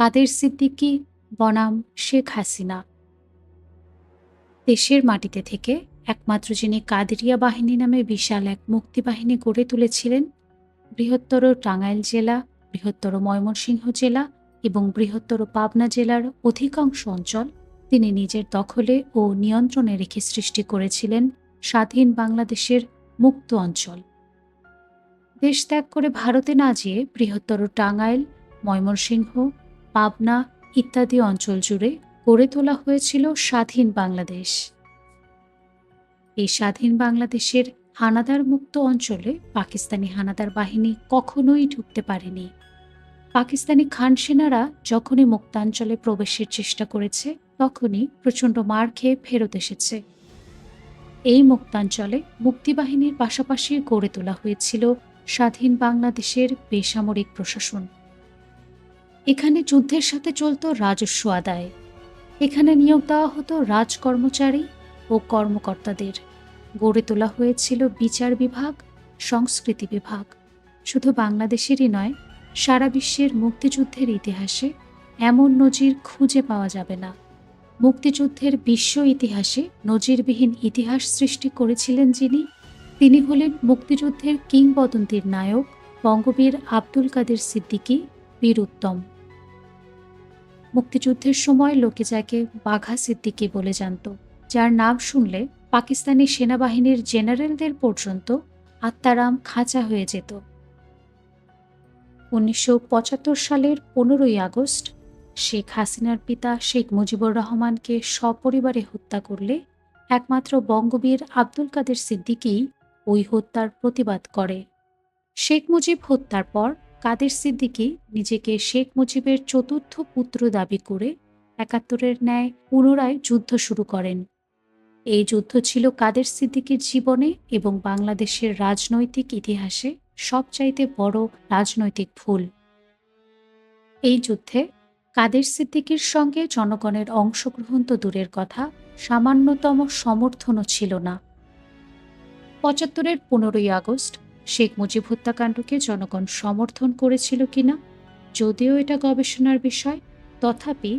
কাদের সিদ্দিকী, বনাম, শেখ হাসিনা। দেশের মাটিতে থেকে একমাত্র যিনি কাদেরিয়া বাহিনী নামে বিশাল এক মুক্তিবাহিনী গড়ে তুলেছিলেন, বৃহত্তর টাঙ্গাইল জেলা, বৃহত্তর ময়মনসিংহ জেলা এবং বৃহত্তর পাবনা জেলার অধিকাংশ অঞ্চল তিনি নিজের দখলে ও নিয়ন্ত্রণে রেখে সৃষ্টি করেছিলেন স্বাধীন বাংলাদেশের মুক্ত অঞ্চল। দেশ ত্যাগ করে ভারতে না যেয়ে বৃহত্তর টাঙ্গাইল, ময়মনসিংহ পাবনা ইত্যাদি অঞ্চল জুড়ে গড়ে তোলা হয়েছিল স্বাধীন বাংলাদেশ। এই স্বাধীন বাংলাদেশের হানাদার মুক্ত অঞ্চলে পাকিস্তানি হানাদার বাহিনী কখনোই ঢুকতে পারেনি। পাকিস্তানি খান সেনারা যখনই মুক্তাঞ্চলে প্রবেশের চেষ্টা করেছে, তখনই প্রচণ্ড মার খেয়ে ফেরত এসেছে। এই মুক্তাঞ্চলে মুক্তিবাহিনীর পাশাপাশি গড়ে তোলা হয়েছিল স্বাধীন বাংলাদেশের বেসামরিক প্রশাসন। এখানে যুদ্ধের সাথে চলত রাজস্ব আদায়। এখানে নিয়োগ দেওয়া হতো রাজকর্মচারী ও কর্মকর্তাদের। গড়ে তোলা হয়েছিল বিচার বিভাগ, সংস্কৃতি বিভাগ। শুধু বাংলাদেশেরই নয়, সারা বিশ্বের মুক্তিযুদ্ধের ইতিহাসে এমন নজির খুঁজে পাওয়া যাবে না। মুক্তিযুদ্ধের বিশ্ব ইতিহাসে নজিরবিহীন ইতিহাস সৃষ্টি করেছিলেন যিনি, তিনি হলেন মুক্তিযুদ্ধের কিংবদন্তির নায়ক বঙ্গবীর আব্দুল কাদের সিদ্দিকী বীর উত্তম মুক্তিযুদ্ধের সময় লোকে যাকে বাঘা সিদ্দিকী বলে জানত, যার নাম শুনলে পাকিস্তানি সেনাবাহিনীর জেনারেলদের পর্যন্ত আত্মারাম খাঁচা হয়ে যেত। উনিশশো পঁচাত্তর সালের পনেরোই আগস্ট শেখ হাসিনার পিতা শেখ মুজিবুর রহমানকে সপরিবারে হত্যা করলে একমাত্র বঙ্গবীর আব্দুল কাদের সিদ্দিকী ওই হত্যার প্রতিবাদ করে। শেখ মুজিব হত্যার পর কাদের সিদ্দিকী নিজেকে শেখ মুজিবের চতুর্থ পুত্র দাবি করে একাত্তরের ন্যায় পুনরায় যুদ্ধ শুরু করেন। এই যুদ্ধ ছিল কাদের সিদ্দিকীর জীবনে এবং বাংলাদেশের রাজনৈতিক ইতিহাসে সবচাইতে বড় রাজনৈতিক ভুল। এই যুদ্ধে কাদের সিদ্দিকীর সঙ্গে জনগণের অংশগ্রহণ তো দূরের কথা, সামান্যতম সমর্থনও ছিল না। পঁচাত্তরের পনেরোই আগস্ট শেখ মুজিব হত্যাকাণ্ডকে জনগণ সমর্থন করেছিল কিনা, যদিও এটা গবেষণার বিষয়, তথাপি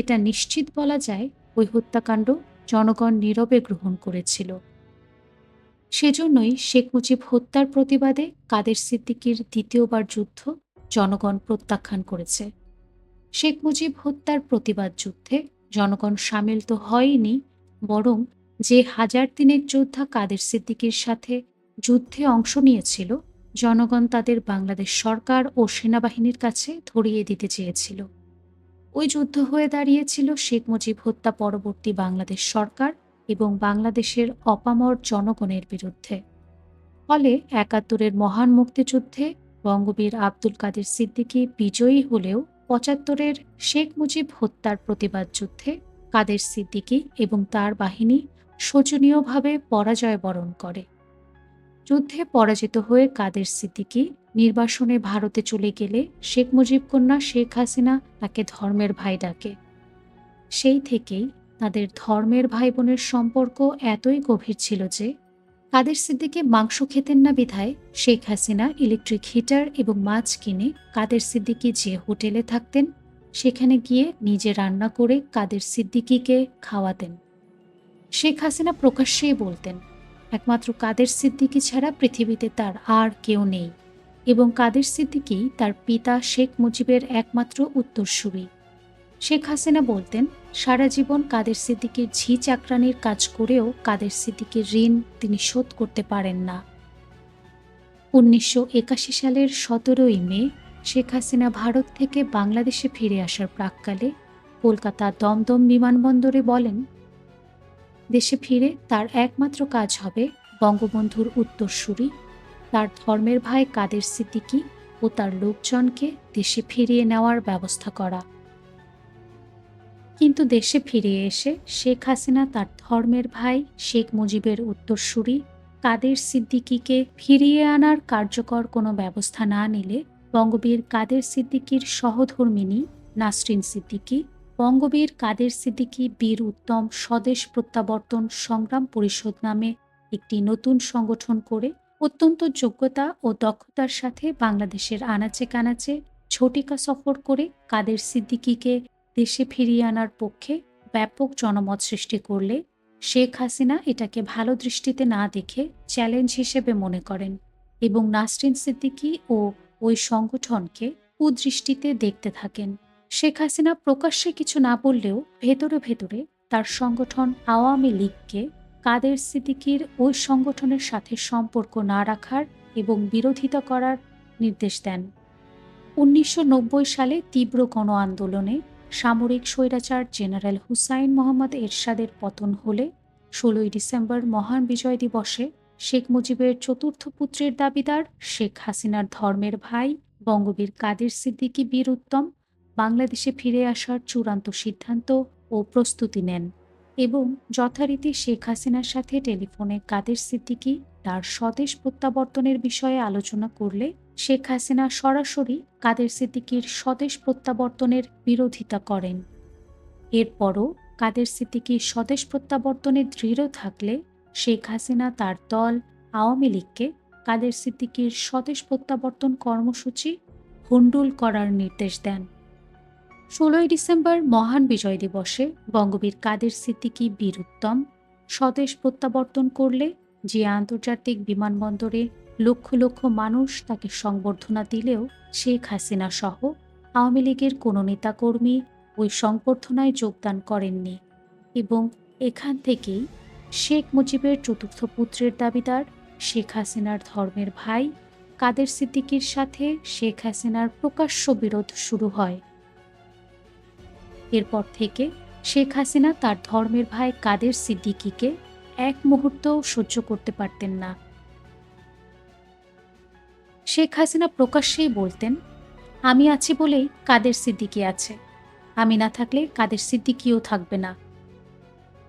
এটা নিশ্চিত বলা যায় ওই হত্যাকাণ্ড জনগণ নীরবে গ্রহণ করেছিল। সেজন্যই শেখ মুজিব হত্যার প্রতিবাদে কাদের সিদ্দিকীর দ্বিতীয়বার যুদ্ধ জনগণ প্রত্যাখ্যান করেছে। শেখ মুজিব হত্যার প্রতিবাদ যুদ্ধে জনগণ সামিল তো হয়নি, বরং যে হাজার তিনেক যোদ্ধা কাদের সিদ্দিকীর সাথে যুদ্ধে অংশ নিয়েছিল, জনগণ তাদের বাংলাদেশ সরকার ও সেনাবাহিনীর কাছে ধরিয়ে দিতে চেয়েছিল। ওই যুদ্ধ হয়ে দাঁড়িয়েছিল শেখ মুজিব হত্যা পরবর্তী বাংলাদেশ সরকার এবং বাংলাদেশের অপামর জনগণের বিরুদ্ধে। ফলে একাত্তরের মহান মুক্তিযুদ্ধে বঙ্গবীর আব্দুল কাদের সিদ্দিকী বিজয়ী হলেও পঁচাত্তরের শেখ মুজিব হত্যার প্রতিবাদ যুদ্ধে কাদের সিদ্দিকী এবং তার বাহিনী শোচনীয়ভাবে পরাজয় বরণ করে। যুদ্ধে পরাজিত হয়ে কাদের সিদ্দিকী নির্বাসনে ভারতে চলে গেলে শেখ মুজিব কন্যা শেখ হাসিনা তাকে ধর্মের ভাই ডাকে। সেই থেকেই তাদের ধর্মের ভাই বোনের সম্পর্ক এতই গভীর ছিল যে কাদের সিদ্দিকে মাংস খেতেন না বিধায় শেখ হাসিনা ইলেকট্রিক হিটার এবং মাছ কিনে কাদের সিদ্দিকি যে হোটেলে থাকতেন, সেখানে গিয়ে নিজে রান্না করে কাদের সিদ্দিকিকে খাওয়াতেন। শেখ হাসিনা প্রকাশ্যেই বলতেন একমাত্র কাদের সিদ্দিকি ছাড়া পৃথিবীতে তার আর কেউ নেই এবং কাদের সিদ্দিকি তার পিতা শেখ মুজিবের একমাত্র উত্তরসূরি। শেখ হাসিনা বলতেন, সারা জীবন কাদের সিদ্দিকির ঝি চাকরানির কাজ করেও কাদের সিদ্দিকির ঋণ তিনি শোধ করতে পারেন না। উনিশশো একাশি সালের সতেরোই মে, শেখ হাসিনা ভারত থেকে বাংলাদেশে ফিরে আসার প্রাককালে কলকাতা দমদম বিমানবন্দরে বলেন দেশে ফিরে তার একমাত্র কাজ হবে বঙ্গবন্ধুর উত্তরসূরি। তার ধর্মের ভাই কাদের সিদ্দিকী ও তার লোকজনকে দেশে ফিরিয়ে নেওয়ার ব্যবস্থা করা। কিন্তু দেশে ফিরে এসে শেখ হাসিনা তার ধর্মের ভাই শেখ মুজিবের উত্তরসূরি কাদের সিদ্দিকীকে ফিরিয়ে আনার কার্যকর কোনো ব্যবস্থা না নিলে বঙ্গবীর কাদের সিদ্দিকীর সহধর্মিনী নাসরিন সিদ্দিকী বঙ্গবীর কাদের সিদ্দিকী বীর উত্তম স্বদেশ প্রত্যাবর্তন সংগ্রাম পরিষদ নামে একটি নতুন সংগঠন করে অত্যন্ত যোগ্যতা ও দক্ষতার সাথে বাংলাদেশের আনাচে কানাচে ঝটিকা সফর করে কাদের সিদ্দিকীকে দেশে ফিরিয়ে আনার পক্ষে ব্যাপক জনমত সৃষ্টি করলে শেখ হাসিনা এটাকে ভালো দৃষ্টিতে না দেখে চ্যালেঞ্জ হিসেবে মনে করেন এবং নাসরিন সিদ্দিকী ও ওই সংগঠনকে কুদৃষ্টিতে দেখতে থাকেন। শেখ হাসিনা প্রকাশ্যে কিছু না বললেও ভেতরে ভেতরে তার সংগঠন আওয়ামী লীগকে কাদের সিদ্দিকীর ওই সংগঠনের সাথে সম্পর্ক না রাখার এবং বিরোধিতা করার নির্দেশ দেন। উনিশশো নব্বই সালে তীব্র গণ আন্দোলনে সামরিক স্বৈরাচার জেনারেল হুসাইন মোহাম্মদ এরশাদের পতন হলে ষোলোই ডিসেম্বর মহান বিজয় দিবসে শেখ মুজিবের চতুর্থ পুত্রের দাবিদার শেখ হাসিনার ধর্মের ভাই বঙ্গবীর কাদের সিদ্দিকী বীর উত্তম বাংলাদেশে ফিরে আসার চূড়ান্ত সিদ্ধান্ত ও প্রস্তুতি নেন এবং যথারীতি শেখ হাসিনার সাথে টেলিফোনে কাদের সিদ্দিকি তার স্বদেশ প্রত্যাবর্তনের বিষয়ে আলোচনা করলে শেখ হাসিনা সরাসরি কাদের সিদ্দিকির স্বদেশ প্রত্যাবর্তনের বিরোধিতা করেন। এরপরও কাদের সিদ্দিকী স্বদেশ প্রত্যাবর্তনে দৃঢ় থাকলে শেখ হাসিনা তার দল, আওয়ামী লীগকে কাদের সিদ্দিকির স্বদেশ প্রত্যাবর্তন কর্মসূচি হুন্ডুল করার নির্দেশ দেন। ষোলোই ডিসেম্বর মহান বিজয় দিবসে বঙ্গবীর কাদের সিদ্দিকী বীর উত্তম স্বদেশ প্রত্যাবর্তন করলে যে আন্তর্জাতিক বিমানবন্দরে লক্ষ লক্ষ মানুষ তাকে সংবর্ধনা দিলেও শেখ হাসিনা সহ আওয়ামী লীগের কোনো নেতাকর্মী ওই সংবর্ধনায় যোগদান করেননি এবং এখান থেকেই শেখ মুজিবের চতুর্থ পুত্রের দাবিদার শেখ হাসিনার ধর্মের ভাই কাদের সিদ্দিকীর সাথে শেখ হাসিনার প্রকাশ্য বিরোধ শুরু হয়। এরপর থেকে শেখ হাসিনা তার ধর্মের ভাই কাদের সিদ্দিকীকে এক মুহূর্তও সহ্য করতে পারতেন না। শেখ হাসিনা প্রকাশ্যেই বলতেন, আমি আছি বলেই কাদের সিদ্দিকী আছে। আমি না থাকলে কাদের সিদ্দিকীও থাকবে না।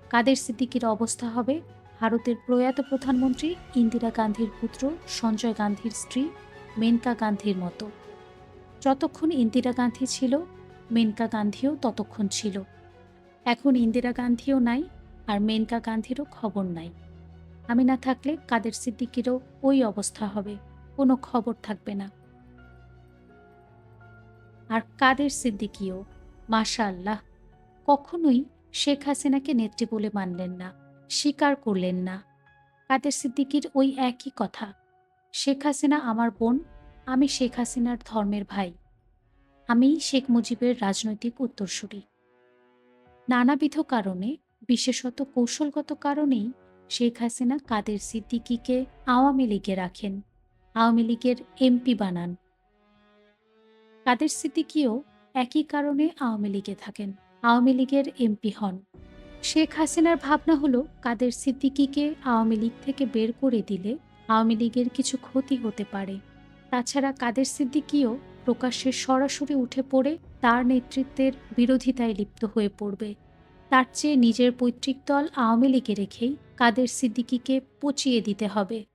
কাদের সিদ্দিকীর অবস্থা হবে ভারতের প্রয়াত প্রধানমন্ত্রী ইন্দিরা গান্ধীর পুত্র সঞ্জয় গান্ধীর স্ত্রী মেনকা গান্ধীর মতো। যতক্ষণ ইন্দিরা গান্ধী ছিল মেনকা গান্ধীও ততক্ষণ ছিল। এখন ইন্দিরা গান্ধীও নাই আর মেনকা গান্ধীরও খবর নাই। আমি না থাকলে কাদের সিদ্দিকিরও ওই অবস্থা হবে, কোনো খবর থাকবে না। আর কাদের সিদ্দিকিও? মাশা আল্লাহ কখনোই শেখ হাসিনাকে নেত্রী বলে মানলেন না, স্বীকার করলেন না। কাদের সিদ্দিকির ওই একই কথা, শেখ হাসিনা আমার বোন, আমি শেখ হাসিনার ধর্মের ভাই। আমি শেখ মুজিবের রাজনৈতিক উত্তরসূরি। নানাবিধ কারণে, বিশেষত কৌশলগত কারণেই শেখ হাসিনা কাদের সিদ্দিকিকে আওয়ামী লীগে রাখেন, আওয়ামী লীগের এমপি বানান। কাদের সিদ্দিকিও একই কারণে আওয়ামী লীগে থাকেন, আওয়ামী লীগের এমপি হন। শেখ হাসিনার ভাবনা হলো, কাদের সিদ্দিকিকে আওয়ামী লীগ থেকে বের করে দিলে আওয়ামী লীগের কিছু ক্ষতি হতে পারে। তাছাড়া কাদের সিদ্দিকিও প্রকাশ্যে সরাসরি উঠে পড়ে তার নেতৃত্বের বিরোধিতায় লিপ্ত হয়ে পড়বে। তার চেয়ে নিজের পৈতৃক দল আওয়ামী লীগে রেখেই কাদের সিদ্দিকিকে পচিয়ে দিতে হবে।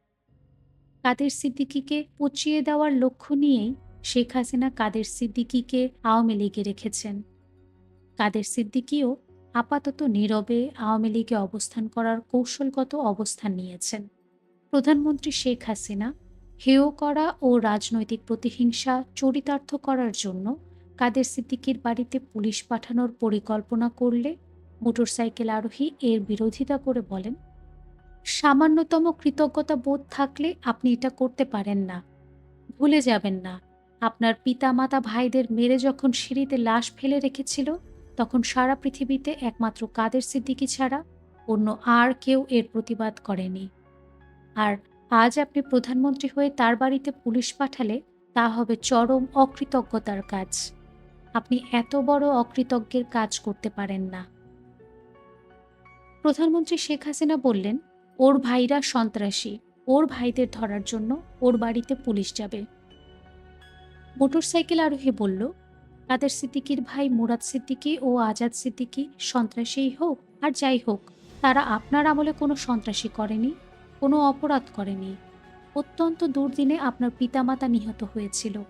কাদের সিদ্দিকিকে পচিয়ে দেওয়ার লক্ষ্য নিয়েই শেখ হাসিনা কাদের সিদ্দিকিকে আওয়ামী লীগে রেখেছেন। কাদের সিদ্দিকিও আপাতত নীরবে আওয়ামী লীগে অবস্থান করার কৌশলগত অবস্থান নিয়েছেন। প্রধানমন্ত্রী শেখ হাসিনা হেয় করা ও রাজনৈতিক প্রতিহিংসা চরিতার্থ করার জন্য কাদের সিদ্দিকির বাড়িতে পুলিশ পাঠানোর পরিকল্পনা করলে? মোটরসাইকেল আরোহী এর বিরোধিতা করে বলেন, সামান্যতম কৃতজ্ঞতা বোধ থাকলে আপনি এটা করতে পারেন না। ভুলে যাবেন না। আপনার পিতামাতা ভাইদের মেরে যখন সিঁড়িতে লাশ ফেলে রেখেছিল, তখন সারা পৃথিবীতে একমাত্র কাদের সিদ্দিকি ছাড়া অন্য আর কেউ এর প্রতিবাদ করেনি। আর আজ আপনি প্রধানমন্ত্রী হয়ে তার বাড়িতে পুলিশ পাঠালে তা হবে চরম অকৃতজ্ঞতার কাজ। আপনি এত বড় অকৃতজ্ঞের কাজ করতে পারেন না। প্রধানমন্ত্রী শেখ হাসিনা বললেন, ওর ভাইরা সন্ত্রাসী। ওর ভাইদের ধরার জন্য ওর বাড়িতে পুলিশ যাবে। মোটরসাইকেল আরোহী বলল কাদের সিদ্দিকির ভাই মুরাদ সিদ্দিকি ও আজাদ সিদ্দিকি সন্ত্রাসীই হোক আর যাই হোক, তারা আপনার আমলে কোনো সন্ত্রাসী করেনি? কোনো অপরাধ করেনি। অত্যন্ত দুর্দিনে আপনার পিতামাতা নিহত হয়েছিল।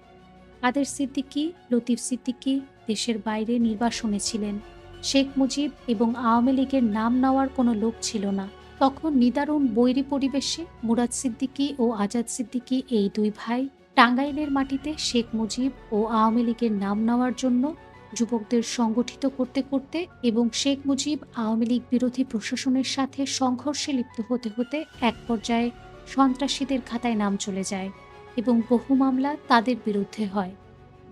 কাদের সিদ্দিকি, লতিফ সিদ্দিকি দেশের বাইরে নির্বাসনে ছিলেন। শেখ মুজিব এবং আওয়ামী লীগের নাম নেওয়ার কোনো লোক ছিল না। তখন নিদারুণ বৈরী পরিবেশে মুরাদ সিদ্দিকি ও আজাদ সিদ্দিকি এই দুই ভাই টাঙ্গাইলের মাটিতে শেখ মুজিব ও আওয়ামী লীগের নাম নেওয়ার জন্য যুবকদের সংগঠিত করতে করতে এবং শেখ মুজিব আওয়ামী লীগ বিরোধী প্রশাসনের সাথে সংঘর্ষে লিপ্ত হতে হতে এক পর্যায়ে সন্ত্রাসীদের খাতায় নাম চলে যায় এবং বহু মামলা তাদের বিরুদ্ধে হয়।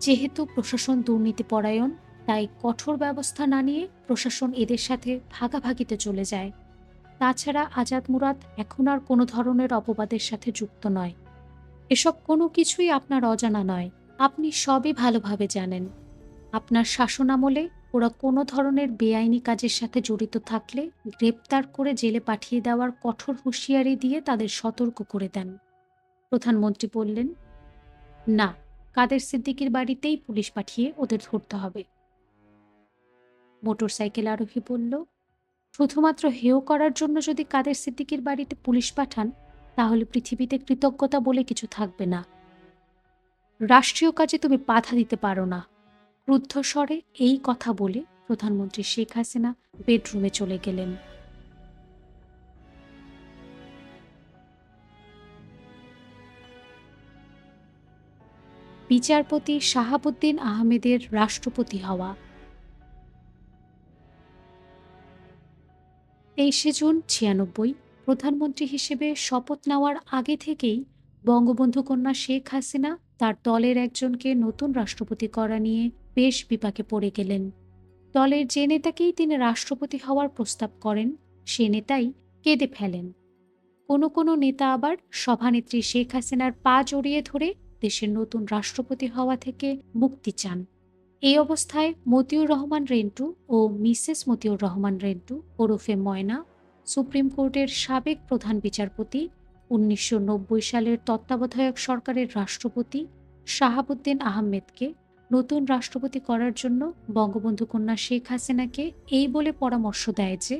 যেহেতু প্রশাসন দুর্নীতিপরায়ণ তাই কঠোর ব্যবস্থা না নিয়ে প্রশাসন এদের সাথে ভাগাভাগিতে চলে যায়। তাছাড়া আজাদ মুরাদ এখন আর কোনো ধরনের অপবাদের সাথে যুক্ত নয়। এসব কোনো কিছুই আপনার অজানা নয়। আপনি সবই ভালোভাবে জানেন। আপনার শাসনামলে ওরা কোনো ধরনের বেআইনি কাজের সাথে জড়িত থাকলে গ্রেপ্তার করে জেলে পাঠিয়ে দেওয়ার কঠোর হুঁশিয়ারি দিয়ে তাদের সতর্ক করে দেন। প্রধানমন্ত্রী বললেন, না, কাদের সিদ্দিকির বাড়িতেই পুলিশ পাঠিয়ে ওদের ধরতে হবে। মোটরসাইকেল আরোহী বলল, শুধুমাত্র হেয় করার জন্য যদি কাদের সিদ্দিকির বাড়িতে পুলিশ পাঠান, তাহলে পৃথিবীতে কৃতজ্ঞতা বলে কিছু থাকবে না। রাষ্ট্রীয় কাজে তুমি বাধা দিতে পারো না। ক্রুদ্ধ স্বরে এই কথা বলে প্রধানমন্ত্রী শেখ হাসিনা বেডরুমে চলে গেলেন। বিচারপতি শাহাবুদ্দিন আহমেদের রাষ্ট্রপতি হওয়া। তেইশে জুন ছিয়ানব্বই, প্রধানমন্ত্রী হিসেবে শপথ নেওয়ার আগে থেকেই বঙ্গবন্ধু কন্যা শেখ হাসিনা তার দলের একজনকে নতুন রাষ্ট্রপতি করা নিয়ে বেশ বিপাকে পড়ে গেলেন। দলের যে নেতাকেই তিনি রাষ্ট্রপতি হওয়ার প্রস্তাব করেন, সে নেতাই কেঁদে ফেলেন। কোনো কোনো নেতা আবার সভানেত্রী শেখ হাসিনার পা জড়িয়ে ধরে দেশের নতুন রাষ্ট্রপতি হওয়া থেকে মুক্তি চান। এই অবস্থায় মতিউর রহমান রেন্টু ও মিসেস মতিউর রহমান রেন্টু ওরফে ময়না, সুপ্রিম কোর্টের সাবেক প্রধান বিচারপতি, উনিশশো নব্বই সালের তত্ত্বাবধায়ক সরকারের রাষ্ট্রপতি শাহাবুদ্দিন আহমেদকে নতুন রাষ্ট্রপতি করার জন্য বঙ্গবন্ধু কন্যা শেখ হাসিনাকে এই বলে পরামর্শ দেয় যে,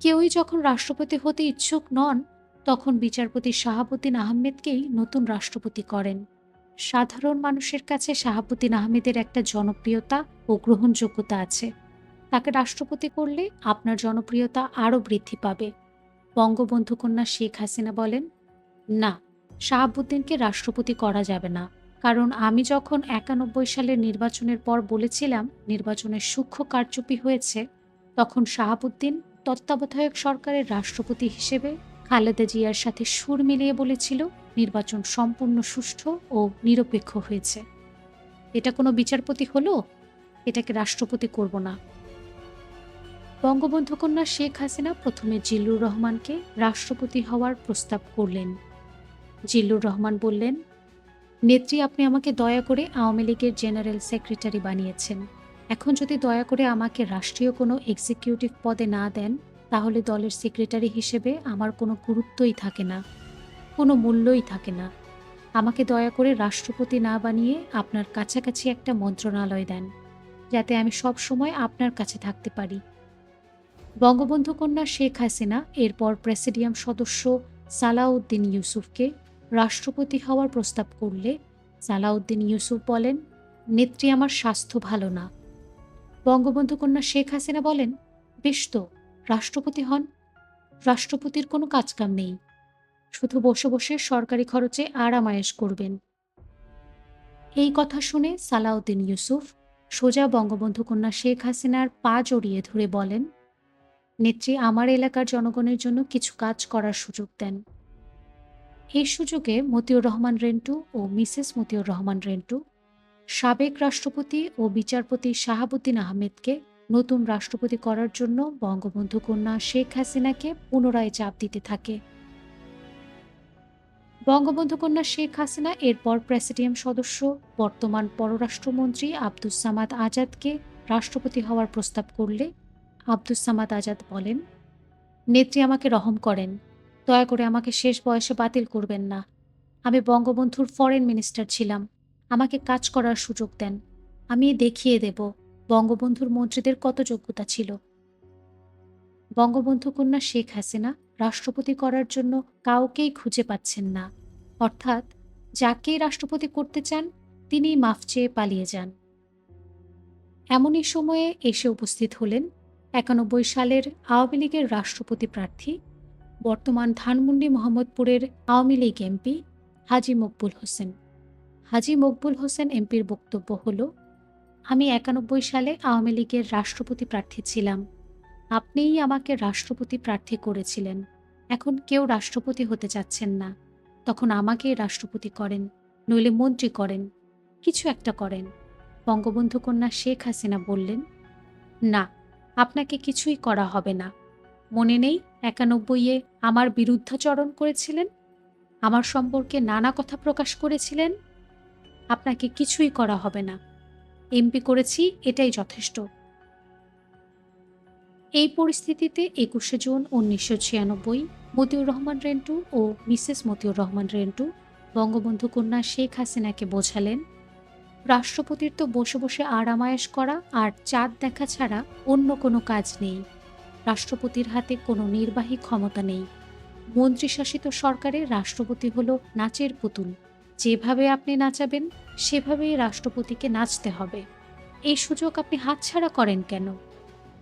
কেউই যখন রাষ্ট্রপতি হতে ইচ্ছুক নন, তখন বিচারপতি শাহাবুদ্দিন আহমেদকেই নতুন রাষ্ট্রপতি করেন। সাধারণ মানুষের কাছে শাহাবুদ্দিন আহমেদের একটা জনপ্রিয়তা ও গ্রহণযোগ্যতা আছে। তাকে রাষ্ট্রপতি করলে আপনার জনপ্রিয়তা আরও বৃদ্ধি পাবে। বঙ্গবন্ধু কন্যা শেখ হাসিনা বলেন, না, শাহাবুদ্দিনকে রাষ্ট্রপতি করা যাবে না। কারণ আমি যখন একানব্বই সালের নির্বাচনের পর বলেছিলাম নির্বাচনের সূক্ষ্ম কারচুপি হয়েছে, তখন শাহাবুদ্দিন তত্ত্বাবধায়ক সরকারের রাষ্ট্রপতি হিসেবে খালেদা জিয়ার সাথে সুর মিলিয়ে বলেছিল, নির্বাচন সম্পূর্ণ সুষ্ঠু ও নিরপেক্ষ হয়েছে। এটা কোনো বিচারপতি হলো? এটাকে রাষ্ট্রপতি করব না। বঙ্গবন্ধু কন্যা শেখ হাসিনা প্রথমে জিল্লুর রহমানকে রাষ্ট্রপতি হওয়ার প্রস্তাব করলেন। জিল্লুর রহমান বললেন নেত্রী, আপনি আমাকে দয়া করে আওয়ামী লীগের জেনারেল সেক্রেটারি বানিয়েছেন। এখন যদি দয়া করে আমাকে রাষ্ট্রীয় কোনো এক্সিকিউটিভ পদে না দেন, তাহলে দলের সেক্রেটারি হিসেবে আমার কোনো গুরুত্বই থাকে না, কোনো মূল্যই থাকে না। আমাকে দয়া করে রাষ্ট্রপতি না বানিয়ে আপনার কাছাকাছি একটা মন্ত্রণালয় দেন, যাতে আমি সব সময় আপনার কাছে থাকতে পারি। বঙ্গবন্ধু কন্যা শেখ হাসিনা, এরপর প্রেসিডিয়াম সদস্য সালাউদ্দিন ইউসুফকে রাষ্ট্রপতি হওয়ার প্রস্তাব করলে সালাউদ্দিন ইউসুফ বলেন, নেত্রী আমার স্বাস্থ্য ভালো না। বঙ্গবন্ধু কন্যা শেখ হাসিনা বলেন, বেশ তো, রাষ্ট্রপতি হন। রাষ্ট্রপতির কোনো কাজকাম নেই। শুধু বসে বসে সরকারি খরচে আরামায়েশ করবেন। এই কথা শুনে সালাউদ্দিন ইউসুফ সোজা বঙ্গবন্ধু কন্যা শেখ হাসিনার পা জড়িয়ে ধরে বলেন, নেত্রী আমার এলাকার জনগণের জন্য কিছু কাজ করার সুযোগ দেন। এই সুযোগে মতিউর রহমান রেন্টু ও মিসেস মতিউর রহমান রেন্টু, সাবেক রাষ্ট্রপতি ও বিচারপতি শাহাবুদ্দিন আহমেদকে নতুন রাষ্ট্রপতি করার জন্য বঙ্গবন্ধু কন্যা শেখ হাসিনাকে পুনরায় চাপ দিতে থাকে। বঙ্গবন্ধু কন্যা শেখ হাসিনা এরপর প্রেসিডিয়াম সদস্য, বর্তমান পররাষ্ট্রমন্ত্রী আব্দুস সামাদ আজাদকে রাষ্ট্রপতি হওয়ার প্রস্তাব করলে আব্দুস সামাদ আজাদ বলেন, নেত্রী আমাকে রহম করেন। দয়া করে আমাকে শেষ বয়সে বাতিল করবেন না। আমি বঙ্গবন্ধুর ফরেন মিনিস্টার ছিলাম। আমাকে কাজ করার সুযোগ দেন। আমি দেখিয়ে দেব বঙ্গবন্ধুর মন্ত্রীদের কত যোগ্যতা ছিল। বঙ্গবন্ধু কন্যা শেখ হাসিনা রাষ্ট্রপতি করার জন্য কাউকেই খুঁজে পাচ্ছেন না। অর্থাৎ যাকেই রাষ্ট্রপতি করতে চান তিনি মাফ চেয়ে পালিয়ে যান। এমনই সময়ে এসে উপস্থিত হলেন একানব্বই সালের আওয়ামী লীগের রাষ্ট্রপতি প্রার্থী বর্তমান ধানমন্ডি মোহাম্মদপুরের আওয়ামী লীগ এমপি হাজি মকবুল হোসেন। হাজি মকবুল হোসেন এমপির বক্তব্য হলো, আমি একানব্বই সালে আওয়ামী লীগের রাষ্ট্রপতি প্রার্থী ছিলাম। আপনিই আমাকে রাষ্ট্রপতি প্রার্থী করেছিলেন। এখন কেউ রাষ্ট্রপতি হতে চাচ্ছেন না। তখন আমাকেই রাষ্ট্রপতি করেন, নইলে মন্ত্রী করেন, কিছু একটা করেন। বঙ্গবন্ধু কন্যা শেখ হাসিনা বললেন, না, আপনাকে কিছুই করা হবে না। মনে নেই একানব্বইয়ে আমার বিরুদ্ধাচরণ করেছিলেন? আমার সম্পর্কে নানা কথা প্রকাশ করেছিলেন? আপনাকে কিছুই করা হবে না। এমপি করেছি, এটাই যথেষ্ট। এই পরিস্থিতিতে একুশে জুন উনিশশো ছিয়ানব্বই মতিউর রহমান রেন্টু ও মিসেস মতিউর রহমান রেন্টু, বঙ্গবন্ধু কন্যা শেখ হাসিনাকে বোঝালেন, রাষ্ট্রপতির তো বসে বসে আরামায়েশ করা আর চাঁদ দেখা ছাড়া অন্য কোনো কাজ নেই। রাষ্ট্রপতির হাতে কোনো নির্বাহী ক্ষমতা নেই। মন্ত্রীশাসিত সরকারের রাষ্ট্রপতি হলো নাচের পুতুল। যেভাবে আপনি নাচাবেন, সেভাবেই রাষ্ট্রপতিকে নাচতে হবে। এই সুযোগ আপনি হাতছাড়া করেন কেন?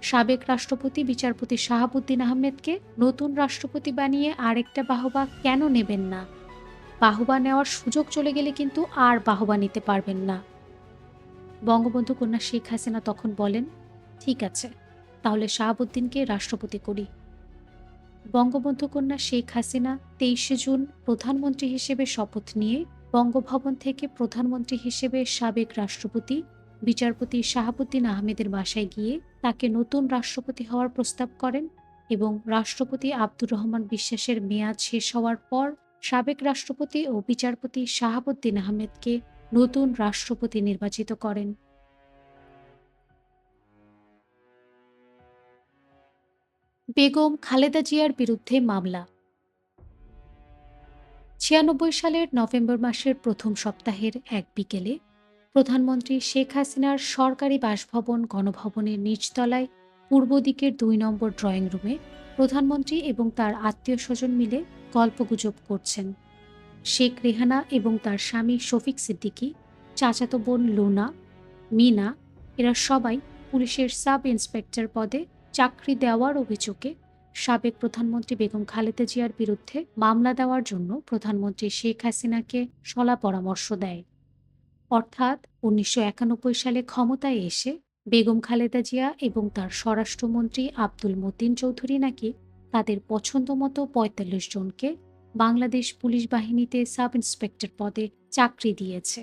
সাবেক রাষ্ট্রপতি বিচারপতি শাহাবুদ্দিন আহমেদকে নতুন রাষ্ট্রপতি বানিয়ে আরেকটা বাহবা কেন নেবেন না? বাহবা নেওয়ার সুযোগ চলে গেলে কিন্তু আর বাহবা নিতে পারবেন না। বঙ্গবন্ধু কন্যা শেখ হাসিনা তখন বলেন, ঠিক আছে তাহলে শাহাবুদ্দিনকে রাষ্ট্রপতি করি। বঙ্গবন্ধু কন্যা শেখ হাসিনা তেইশে জুন প্রধানমন্ত্রী হিসেবে শপথ নিয়ে বঙ্গভবন থেকে প্রধানমন্ত্রী হিসেবে সাবেক রাষ্ট্রপতি বিচারপতি শাহাবুদ্দিন আহমেদের বাসায় গিয়ে তাকে নতুন রাষ্ট্রপতি হওয়ার প্রস্তাব করেন এবং রাষ্ট্রপতি আব্দুর রহমান বিশ্বাসের মেয়াদ শেষ হওয়ার পর সাবেক রাষ্ট্রপতি ও বিচারপতি শাহাবুদ্দিন আহমেদকে নতুন রাষ্ট্রপতি নির্বাচিত করেন। বেগম খালেদা জিয়ার বিরুদ্ধে মামলা। ছিয়ানব্বই সালের নভেম্বর মাসের প্রথম সপ্তাহের এক বিকেলে প্রধানমন্ত্রী শেখ হাসিনার সরকারি বাসভবন গণভবনের নিচতলায় পূর্ব দিকের দুই নম্বর ড্রয়িং রুমে প্রধানমন্ত্রী এবং তার আত্মীয় স্বজন মিলে গল্পগুজব করছেন। শেখ রেহানা এবং তার স্বামী শফিক সিদ্দিকী, চাচাতো বোন লুনা, মিনা, এরা সবাই পুলিশের সাব ইন্সপেক্টর পদে চাকরি দেওয়ার অভিযোগে সাবেক প্রধানমন্ত্রী বেগম খালেদা জিয়ার বিরুদ্ধে মামলা দেওয়ার জন্য প্রধানমন্ত্রী শেখ হাসিনাকে সলা পরামর্শ দেয়। অর্থাৎ উনিশশো একানব্বই সালে ক্ষমতায় এসে বেগম খালেদা জিয়া এবং তার স্বরাষ্ট্রমন্ত্রী আব্দুল মতিন চৌধুরী নাকি তাদের পছন্দ মতো পঁয়তাল্লিশ জনকে বাংলাদেশ পুলিশ বাহিনীতে সাব ইন্সপেক্টর পদে চাকরি দিয়েছে।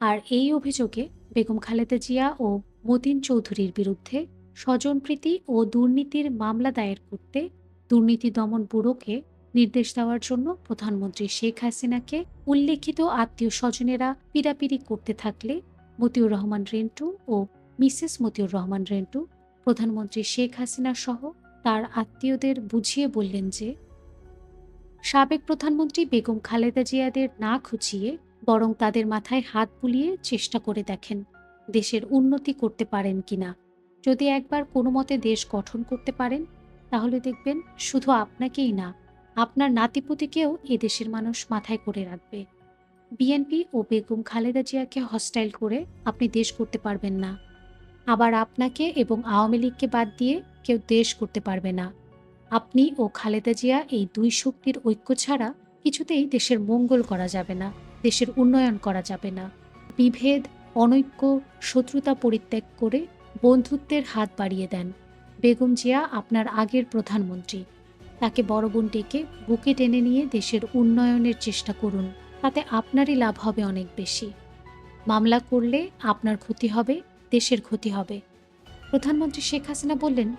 আর এই অভিযোগে বেগম খালেদা জিয়া ও মতিন চৌধুরীর বিরুদ্ধে স্বজনপ্রীতি ও দুর্নীতির মামলা দায়ের করতে দুর্নীতি দমন ব্যুরোকে নির্দেশ দেওয়ার জন্য প্রধানমন্ত্রী শেখ হাসিনাকে উল্লেখিত আত্মীয় স্বজনেরা পিড়াপিড়ি করতে থাকলে মতিউর রহমান রেন্টু ও মিসেস মতিউর রহমান রেন্টু, প্রধানমন্ত্রী শেখ হাসিনা সহ তার আত্মীয়দের বুঝিয়ে বললেন যে, সাবেক প্রধানমন্ত্রী বেগম খালেদা জিয়াদের না খুঁচিয়ে বরং তাদের মাথায় হাত বুলিয়ে চেষ্টা করে দেখেন দেশের উন্নতি করতে পারেন কিনা। যদি একবার কোনো মতে দেশ গঠন করতে পারেন, তাহলে দেখবেন শুধু আপনাকেই না, আপনার নাতিপুতিকেও এদেশের মানুষ মাথায় করে রাখবে। বিএনপি ও বেগম খালেদা জিয়াকে হস্টাইল করে আপনি দেশ করতে পারবেন না। আবার আপনাকে এবং আওয়ামী লীগকে বাদ দিয়ে কেউ দেশ করতে পারবে না। আপনি ও খালেদা জিয়া এই দুই শক্তির ঐক্য ছাড়া কিছুতেই দেশের মঙ্গল করা যাবে না, দেশের উন্নয়ন করা যাবে না। বিভেদ, অনৈক্য, শত্রুতা পরিত্যাগ করে বন্ধুত্বের হাত বাড়িয়ে দেন। বেগম জিয়া আপনার আগের প্রধানমন্ত্রী। তাকে বড় বোন ডেকে বুকে টেনে নিয়ে দেশের উন্নয়নের চেষ্টা করুন, তাতে আপনারই লাভ হবে অনেক বেশি। মামলা করলে আপনার ক্ষতি হবে, দেশের ক্ষতি হবে। প্রধানমন্ত্রী শেখ হাসিনা বললেন,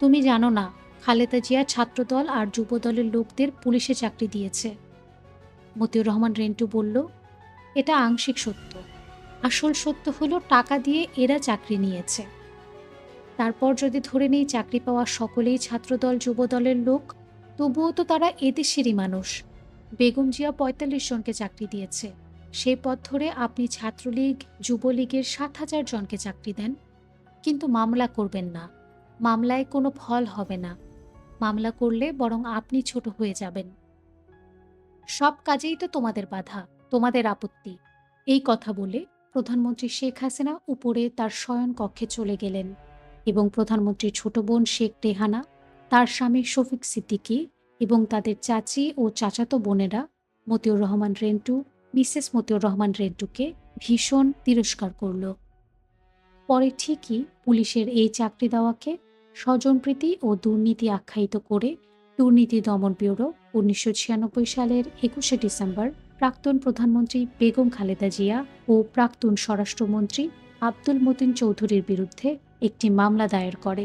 তুমি জানো না, খালেদা জিয়া ছাত্রদল আর যুবদলের লোকদের পুলিশে চাকরি দিয়েছে। মতিউর রহমান রেন্টু বলল, এটা আংশিক সত্য। আসল সত্য হলো টাকা দিয়ে এরা চাকরি নিয়েছে। তারপর যদি ধরে নেই চাকরি পাওয়া সকলেই ছাত্রদল, যুবদলের লোক, তবুও তো তারা এদেশেরই মানুষ। বেগম জিয়া পঁয়তাল্লিশ জনকে চাকরি দিয়েছে। সেই পথ ধরে আপনি ছাত্রলীগ, যুবলীগের সাত হাজার জনকে চাকরি দেন। কিন্তু মামলা করবেন না। মামলায় কোনো ফল হবে না। মামলা করলে বরং আপনি ছোট হয়ে যাবেন। সব কাজেই তো তোমাদের বাধা, তোমাদের আপত্তি। এই কথা বলে প্রধানমন্ত্রী শেখ হাসিনা উপরে তার শয়ন কক্ষে চলে গেলেন এবং প্রধানমন্ত্রীর ছোট বোন শেখ রেহানা, তার স্বামী শফিক সিদ্দিকী এবং তাদের চাচি ও চাচাতো বোনেরা মতিউর রহমান রেন্টু, মিসেস মতিউর রহমান রেন্টুকে ভীষণ তিরস্কার করল। পরে ঠিকই পুলিশের এই চাকরি দেওয়াকে স্বজনপ্রীতি ও দুর্নীতি আখ্যায়িত করে দুর্নীতি দমন ব্যুরো উনিশশো ছিয়ানব্বই সালের একুশে ডিসেম্বর প্রাক্তন প্রধানমন্ত্রী বেগম খালেদা জিয়া ও প্রাক্তন স্বরাষ্ট্রমন্ত্রী আব্দুল মতিন চৌধুরীর বিরুদ্ধে একটি মামলা দায়ের করে।